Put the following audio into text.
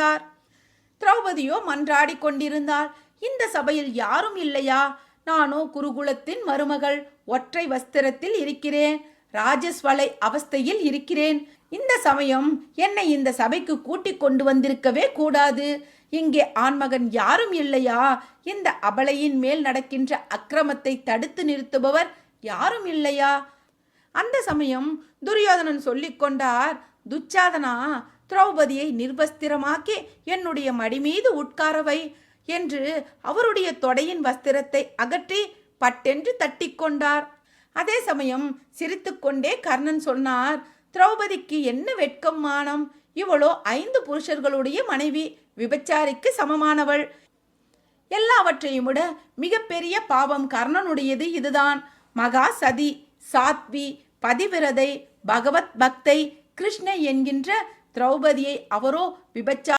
வந்தார் திரௌபதியோ மன்றாடி கொண்டிருந்தாள் இந்த சபையில் யாரும் இல்லையா? நானோ குருகுலத்தின் மருமகள் ஒற்றை வஸ்திரத்தில் இருக்கிறேன். ராஜஸ்வலை அவஸ்தையில் இருக்கிறேன். இந்த சமயம் என்னை இந்த சபைக்கு கூட்டிக் கொண்டு வந்திருக்கவே கூடாது. இங்கே ஆண்மகன் யாரும் இல்லையா? இந்த அபலையின் மேல் நடக்கின்ற அக்கிரமத்தை தடுத்து நிறுத்துபவர் யாரும் இல்லையா? அந்த சமயம் துரியோதனன் சொல்லிக்கொண்டார் துச்சாதனா திரௌபதியை நிர்வஸ்திரமாக்கி என்னுடைய மடிமீது உட்காரவை என்று அவருடைய தொடையின் வஸ்திரத்தை அகற்றி பட்டென்று தட்டிக்கொண்டார் அதே சமயம் சிரித்துக்கொண்டே கர்ணன் சொன்னார் திரௌபதிக்கு என்ன வெட்கம் மானம்? இவளோ ஐந்து புருஷர்களுடைய மனைவி விபச்சாரிக்கு சமமானவள். எல்லாவற்றையும் விட மிகப்பெரிய பாவம் கர்ணனுடையது இதுதான். மகா சதி சாத்வி பதிவிரதை பகவத் பக்தை கிருஷ்ண என்கின்ற திரௌபதியை அவரோ விபச்சார